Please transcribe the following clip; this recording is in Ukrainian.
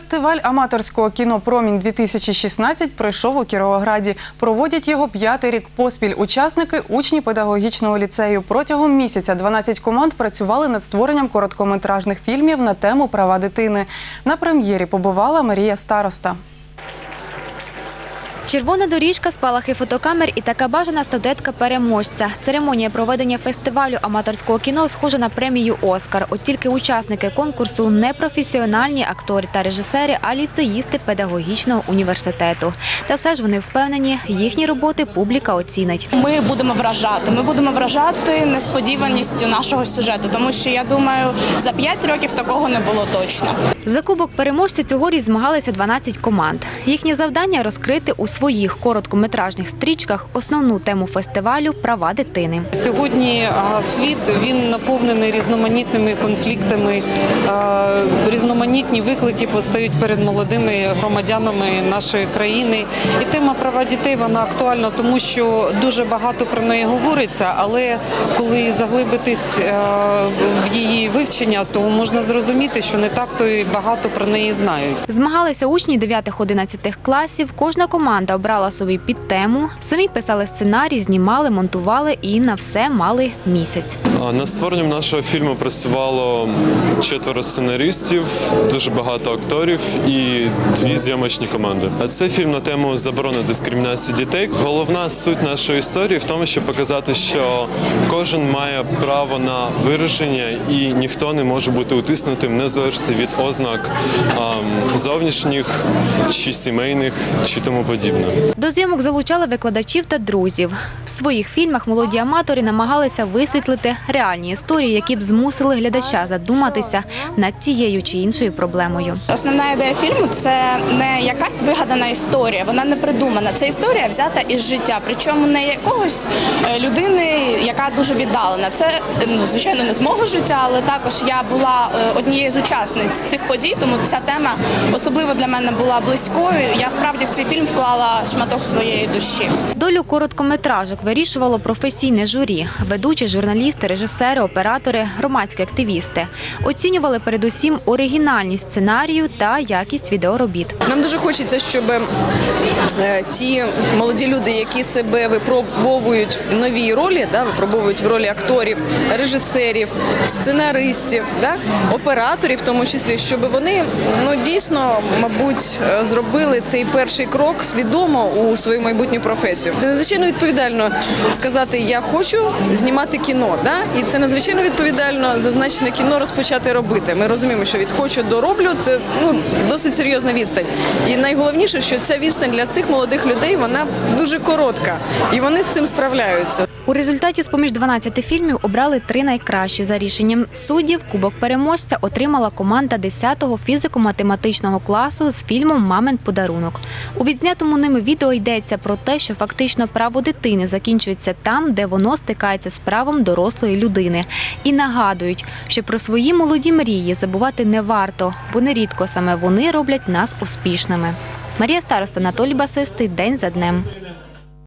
Фестиваль аматорського кіно Промінь 2016 пройшов у Кіровограді. Проводять його п'ятий рік поспіль. Учасники учні педагогічного ліцею. Протягом місяця 12 команд працювали над створенням короткометражних фільмів на тему права дитини. На прем'єрі побувала Марія Староста. Червона доріжка, спалахи фотокамер і така бажана статуетка переможця. Церемонія проведення фестивалю аматорського кіно схожа на премію Оскар. От тільки учасники конкурсу не професіональні актори та режисери, а ліцеїсти педагогічного університету. Та все ж вони впевнені, їхні роботи публіка оцінить. Ми будемо вражати. Ми будемо вражати несподіваністю нашого сюжету, тому що я думаю, за 5 років такого не було точно. За кубок переможця цьогоріч змагалися 12 команд. Їхнє завдання розкрити у своїх короткометражних стрічках основну тему фестивалю права дитини. Сьогодні світ він наповнений різноманітними конфліктами. Різноманітні виклики постають перед молодими громадянами нашої країни. І тема права дітей вона актуальна, тому що дуже багато про неї говориться. Але коли заглибитись е, в її вивчення, то можна зрозуміти, що не так то і багато про неї знають. Змагалися учні 9-11 класів. Кожна команда обрала собі під тему. Самі писали сценарій, знімали, монтували і на все мали місяць. А, Над створенням нашого фільму працювало четверо сценаристів, дуже багато акторів і дві зйомочні команди. А це фільм на тему заборони дискримінації дітей. Головна суть нашої історії в тому, щоб показати, що кожен має право на вираження, і ніхто не може бути утиснутим незалежно від ознак зовнішніх чи сімейних чи тому подібне. До зйомок залучали викладачів та друзів. В своїх фільмах молоді аматори намагалися висвітлити реальні історії, які б змусили глядача задуматися над тією чи іншою проблемою. Основна ідея фільму це не якась вигадана історія, вона не придумана. Це історія взята із життя, причому не якогось е, людини, яка дуже віддалена. Це ну звичайно не з мого життя, але також я була е, однією з учасниць цих подій, тому ця тема особливо для мене була близькою. Я справді в цей фільм вклала шматок своєї душі. Долю короткометражок вирішувало професійне журі, ведучі, журналісти, режисери, оператори, громадські активісти. Оцінювали передусім оригінальність сценарію та якість відеоробіт. Нам дуже хочеться, щоб е, ті молоді люди, які себе випробовують в новій ролі, да, випробовують в ролі акторів, режисерів, сценаристів, да, операторів, в тому числі, щоб вони ну дійсно, мабуть, зробили цей перший крок свідомо у свою майбутню професію. Це надзвичайно відповідально сказати Я хочу знімати кіно. Да? І це надзвичайно відповідально зазначене кіно розпочати робити. Ми розуміємо, що від хочу до роблю це ну досить серйозна відстань. І найголовніше, що ця відстань для цих молодих людей вона дуже коротка, і вони з цим справляються. У результаті з-поміж 12 фільмів обрали три найкращі. За рішенням суддів кубок переможця отримала команда 10-го фізико-математичного класу з фільмом Мамин подарунок. У відзнятому ними відео йдеться про те, що фактично право дитини закінчується там, де воно стикається з правом дорослої людини. І нагадують, що про свої молоді мрії забувати не варто, бо нерідко саме вони роблять нас успішними. Марія Староста, Анатолій Басистий, день за днем.